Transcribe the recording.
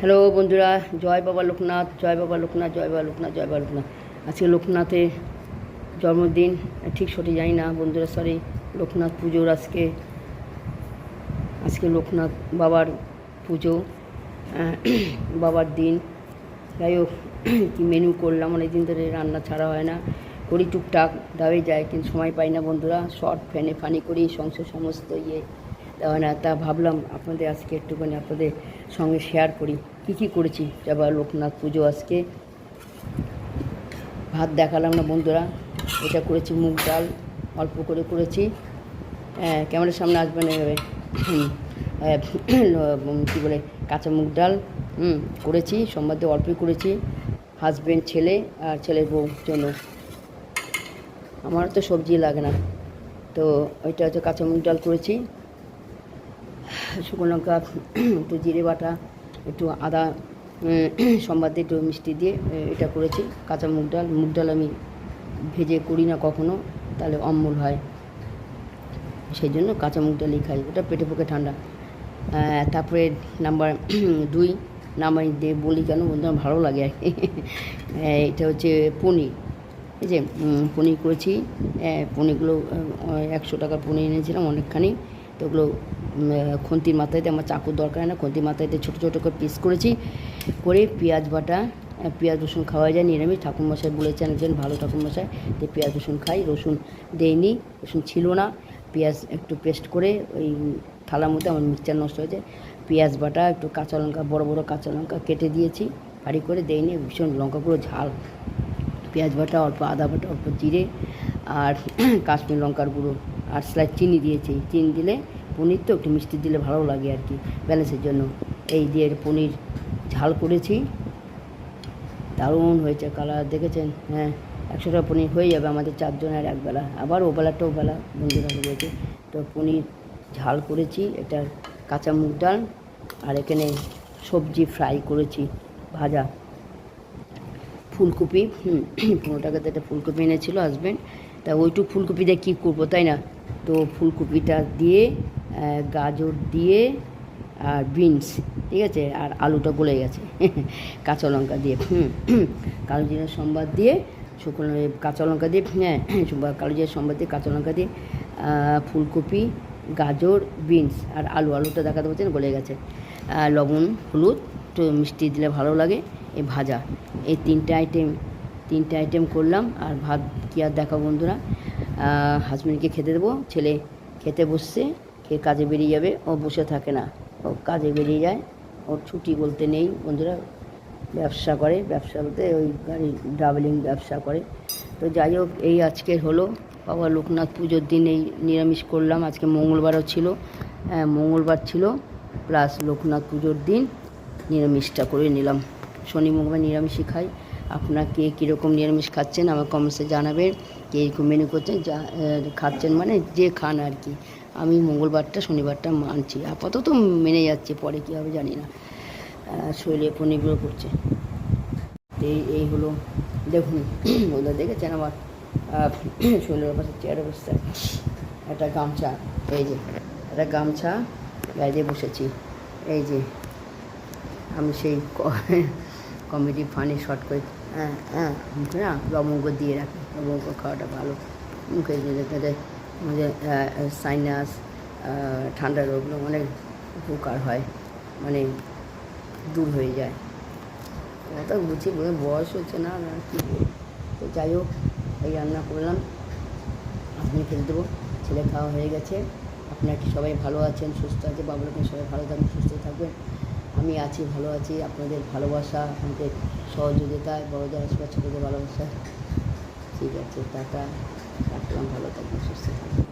Hello বন্ধুরা, জয় বাবা লোকনাথ, জয় বাবা লোকনাথ, জয় বাবা লোকনাথ, জয় বাবা লোকনাথ। আজকে লোকনাথের জন্মদিন, ঠিক সঠিক জানি না বন্ধুরা সরি লোকনাথ পুজোর আজকে আজকে লোকনাথ বাবার পুজো বাবার দিন। যাই হোক, কী মেনু করলাম অনেক দিন ধরে রান্না ছাড়া হয় না। করি টুকটাক দাওয়াই যায়, কিন্তু সময় পাই না বন্ধুরা। শর্ট ফ্যানে ফানি করি, সংসার সমস্ত ইয়ে। না তা ভাবলাম আপনাদের আজকে একটুখানি আপনাদের সঙ্গে শেয়ার করি। কী কী করেছি? আবার লোকনাথ পুজো আজকে। ভাত দেখালাম না বন্ধুরা। এটা করেছি মুগ ডাল অল্প করে করেছি। হ্যাঁ, ক্যামেরার সামনে আসবে না এভাবে। হুম, কী বলে কাঁচা মুগ ডাল করেছি। সোমবার দিয়ে অল্পই করেছি। হাজব্যান্ড ছেলে আর ছেলের বউ জন্য। আমার তো সবজি লাগে না। তো ওইটা হচ্ছে কাঁচা মুগ ডাল করেছি। শুকনো লঙ্কা, একটু জিরে বাটা, একটু আদা সম্বাদ দিয়ে, একটু মিষ্টি দিয়ে এটা করেছি। কাঁচা মুগ ডাল মুগ ডাল আমি ভেজে করি না কখনো, তাহলে অম্বল হয়। সেই জন্য কাঁচা মুগ ডালই খাই, ওটা পেটে পক্ষে ঠান্ডা। তারপরে নাম্বার দুই নাম্বার দিয়ে বলি কেন বন্ধু ভালো লাগে। আর এটা হচ্ছে পনির। এই যে পনির করেছি পনিরগুলো একশো টাকা পনির এনেছিলাম অনেকখানি। তো ওগুলো খুন্তির মাথায়তে আমার চাকুর দরকার না, খুন্তির মাথায়তে ছোটো ছোটো করে পিস করেছি, করে পেঁয়াজ বাটা পেঁয়াজ, রসুন খাওয়া যায়, নিরামিষ। ঠাকুরমশাই বলেছেন একজন ভালো ঠাকুরমশাই, যে পেঁয়াজ, রসুন খাই, রসুন দেয়নি রসুন ছিল না, পেঁয়াজ একটু পেস্ট করে ওই থালার মধ্যে আমার মিক্সচার নষ্ট হয়েছে, পেঁয়াজ বাটা, একটু কাঁচা লঙ্কা, বড় বড় কাঁচা লঙ্কা কেটে দিয়েছি ফাড়ি করে দেয়নি ভীষণ লঙ্কাগুলো ঝাল। পেঁয়াজ বাটা, অল্প আদা বাটা, অল্প জিরে আর কাশ্মীর লঙ্কার গুঁড়ো। আর স্লাইড চিনি দিয়েছি। চিনি দিলে পনির তো একটু মিষ্টি দিলে ভালো লাগে আর কি, ব্যালেন্সের জন্য। এই দিয়ে পনির ঝাল করেছি। দারুণ হয়েছে কালার, দেখেছেন? হ্যাঁ একশো টাকা পনির হয়ে যাবে আমাদের চারজনের একবেলা। আবার ওবেলাটা ওবেলা, বন্ধুরা বলেছে। তো পনির ঝাল করেছি, এটা কাঁচা মুগ ডাল আর এখানে সবজি ফ্রাই করেছি, ভাজা। ফুলকপি পনেরো টাকাতে একটা ফুলকপি এনেছিল হাজব্যান্ড তা ওইটুক ফুলকপি দিয়ে কী করব, তাই না? তো ফুলকপিটা দিয়ে গাজর দিয়ে আর বিনস ঠিক আছে? আর আলুটা গলে গেছে। কাঁচা লঙ্কা দিয়ে কালো জিরা সম্বাদ দিয়ে, শুকনো কাঁচা লঙ্কা দিয়ে হ্যাঁ কালো জিরা সম্বাদ দিয়ে, কাঁচা লঙ্কা দিয়ে ফুলকপি, গাজর বিনস আর আলু। আলুটা দেখাতে পাচ্ছেন গলে গেছে। লবণ, হলুদ, একটু মিষ্টি দিলে ভালো লাগে, এই ভাজা। এই তিনটে আইটেম তিনটে আইটেম করলাম, আর ভাত কি আর দেখা বন্ধুরা? হাজব্যান্ডকে খেতে দেবো। ছেলে খেতে বসছে খেয়ে কাজে বেরিয়ে যাবে ও বসে থাকে না। ও কাজে বেরিয়ে যায় ওর ছুটি বলতে নেই। বন্ধুরা ব্যবসা করে ব্যবসা বলতে ওই গাড়ি ট্রাভেলিং ব্যবসা করে। তো যাই হোক এই আজকের হলো। বাবা লোকনাথ পুজোর দিন এই নিরামিষ করলাম। আজকে মঙ্গলবারও ছিল। হ্যাঁ, মঙ্গলবার ছিল। প্লাস লোকনাথ পুজোর দিন নিরামিষটা করে নিলাম। শনি মঙ্গলবার নিরামিষই খাই। আপনারা কে কীরকম নিরামিষ খাচ্ছেন, আমার কমেন্টসে জানাবেন, কে এরকম মেনু করছেন, যা খাচ্ছেন মানে যে খান আর কি। আমি মঙ্গলবারটা, শনিবারটা মানছি, আপাতত মেনে যাচ্ছে, পরে কী হবে জানি না। শরীরে পনিরগুলো করছে। এই এই হলো, দেখুন, ওদের দেখেছেন আমার শরীরের পাশে চেয়ার অবস্থায় একটা গামছা, এই যে, একটা গামছা গায়ে বসেছি। এই যে, আমি সেই কমেডি ফানি শর্ট করে মুখে না লবঙ্গ দিয়ে রাখি। লবঙ্গ খাওয়াটা ভালো। মুখে দিয়ে তাদের আমাদের সাইনাস ঠান্ডা রোগগুলো অনেক উপকার হয়। মানে দূর হয়ে যায়। কথা বুঝি বোধ বয়স হচ্ছে না না কী। তো যাই হোক, এই রান্না করলাম। আপনি ফেলে দেবো। ছেলে খাওয়া হয়ে গেছে। আপনারা কি সবাই ভালো আছেন, সুস্থ আছে বাবুলোকে সবাই ভালো থাকবেন, সুস্থ থাকবেন? আমি আছি, ভালো আছি, আপনাদের ভালোবাসা, আপনাদের সহযোগিতায়, বড়দের আশীর্বাদ, ছোটোদের ভালোবাসা ঠিক আছে, টাটা, রাখলাম, ভালো থাকবেন, সুস্থ থাকবেন।